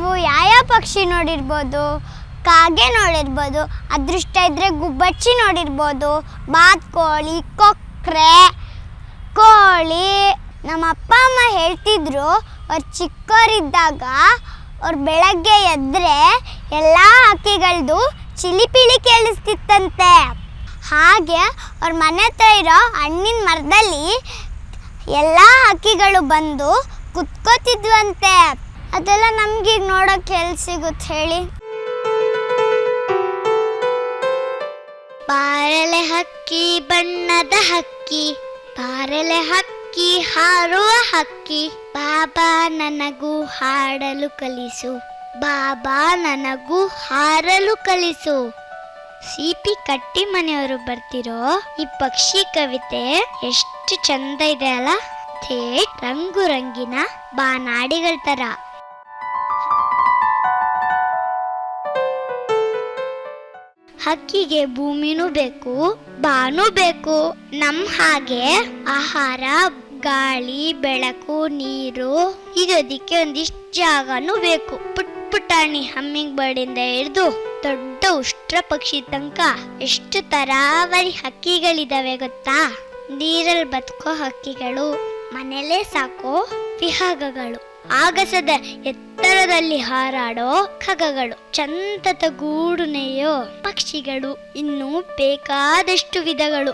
ನೀವು ಯಾವ ಪಕ್ಷಿ ನೋಡಿರ್ಬೋದು, ಕಾಗೆ ನೋಡಿರ್ಬೋದು, ಅದೃಷ್ಟ ಇದ್ರೆ ಗುಬ್ಬಚ್ಚಿ ನೋಡಿರ್ಬೋದು ಬಾತ್ಕೋಳಿ ಕೊಕ್ರೆ, ಕೋಳಿ. ನಮ್ಮ ಅಪ್ಪ ಅಮ್ಮ ಹೇಳ್ತಿದ್ರು, ಅವ್ರು ಚಿಕ್ಕವರಿದ್ದಾಗ ಅವ್ರು ಬೆಳಗ್ಗೆ ಎದ್ದರೆ ಎಲ್ಲ ಹಕ್ಕಿಗಳದ್ದು ಚಿಲಿಪಿಳಿ ಕೇಳಿಸ್ತಿತ್ತಂತೆ. ಹಾಗೆ ಅವ್ರ ಮನೆ ಹತ್ರ ಇರೋ ಹಣ್ಣಿನ ಮರದಲ್ಲಿ ಎಲ್ಲ ಹಕ್ಕಿಗಳು ಬಂದು ಕುತ್ಕೋತಿದ್ವಂತೆ. ಅದೆಲ್ಲ ನಮ್ಗೀಗ ನೋಡೋಕೆ ಎಲ್ಲಿ ಸಿಗುತ್ತೆ ಹೇಳಿ? ಬಾರಲೆ ಹಕ್ಕಿ, ಬಣ್ಣದ ಹಕ್ಕಿ. ಬಾರಲೆ ಹಕ್ಕಿ, ಹಾರುವ ಹಕ್ಕಿ. ಬಾಬಾ ನನಗೂ ಹಾಡಲು ಕಲಿಸು. ಬಾಬಾ ನನಗೂ ಹಾರಲು ಕಲಿಸು. ಸಿಪಿ ಕಟ್ಟಿ ಮನೆಯವರು ಬರ್ತಿರೋ ಈ ಪಕ್ಷಿ ಕವಿತೆ ಎಷ್ಟು ಚಂದ ಇದೆ ಅಲ್ಲ? ಥೇ, ರಂಗು ರಂಗಿನ ಬಾನಾಡಿಗಳ ತರ. ಹಕ್ಕಿಗೆ ಭೂಮಿನೂ ಬೇಕು, ಬಾನು ಬೇಕು. ನಮ್ ಹಾಗೆ ಆಹಾರ, ಗಾಳಿ, ಬೆಳಕು, ನೀರು ಇರೋದಿಕ್ಕೆ ಒಂದಿಷ್ಟು ಜಾಗನೂ ಬೇಕು. ಪುಟ್ ಪುಟಾಣಿ ಹಮ್ಮಿಂಗ್ ಬರ್ಡಿಂದ ಹಿಡಿದು ದೊಡ್ಡ ಉಷ್ಟ್ರ ಪಕ್ಷಿ ತನಕ ಎಷ್ಟು ತರಾವರಿ ಹಕ್ಕಿಗಳಿದಾವೆ ಗೊತ್ತಾ? ನೀರಲ್ಲಿ ಬದುಕೋ ಹಕ್ಕಿಗಳು ಮನೆಯಲ್ಲೇ ಸಾಕೋ ವಿಹಾಗಗಳು. ಆಗಸದ ಎತ್ತರದಲ್ಲಿ ಹಾರಾಡೋ ಖಗಗಳು ಚಂತತ ಗೂಡು ನೇಯೋ ಪಕ್ಷಿಗಳು ಇನ್ನೂ ಬೇಕಾದಷ್ಟು ವಿಧಗಳು.